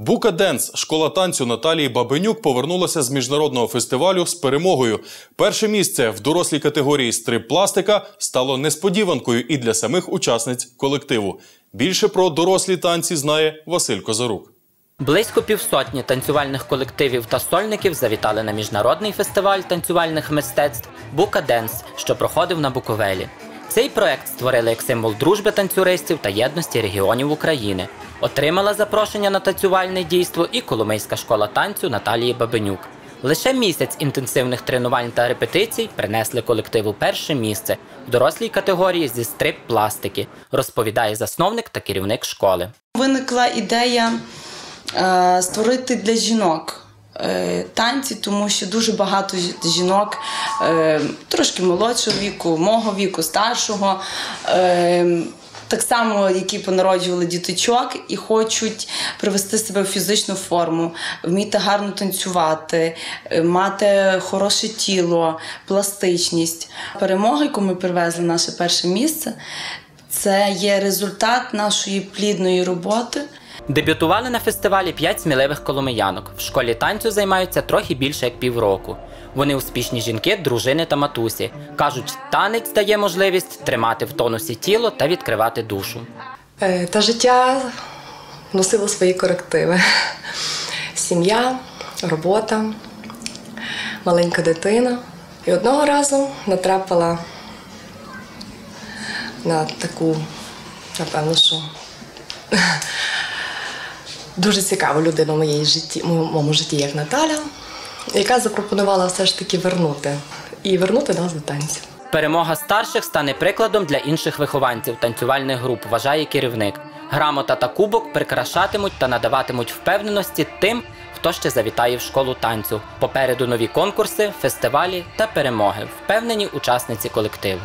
Бука Денс, школа танцю Наталії Бабенюк повернулася з міжнародного фестивалю з перемогою. Перше місце в дорослій категорії стрип пластика стало несподіванкою і для самих учасниць колективу. Більше про дорослі танці знає Василь Козарук. Близько півсотні танцювальних колективів та сольників завітали на міжнародний фестиваль танцювальних мистецтв Бука Денс, що проходив на Буковелі. Цей проект створили як символ дружби танцюристів та єдності регіонів України. Отримала запрошення на танцювальне дійство і Коломийська школа танцю Наталії Бабенюк. Лише місяць інтенсивних тренувань та репетицій принесли колективу перше місце в дорослій категорії зі стрип пластики, розповідає засновник та керівник школи. Виникла ідея е, створити для жінок е, танці, тому що дуже багато жінок е, трошки молодшого віку, мого віку, старшого. Так само, які понароджували діточок і хочуть привести себе в фізичну форму, вміти гарно танцювати, е, мати хороше тіло, пластичність. Перемога, яку ми привезли, наше перше місце, це є результат нашої плідної роботи. Дебютували на фестивалі п'ять сміливих коломиянок. В школі танцю займаються трохи більше як півроку. Вони успішні жінки, дружини та матусі. Кажуть, танець дає можливість тримати в тонусі тіло та відкривати душу. Е, Та життя носило свої корективи. Сім'я, робота, маленька дитина. І одного разу натрапила на таку, напевно, що дуже цікаву людину в моїй житті, моєму житті, як Наталя, яка запропонувала все ж таки вернути і вернути нас до танців. Перемога старших стане прикладом для інших вихованців танцювальних груп, вважає керівник. Грамота та кубок прикрашатимуть та надаватимуть впевненості тим, хто ще завітає в школу танцю. Попереду нові конкурси, фестивалі та перемоги, впевнені учасниці колективу.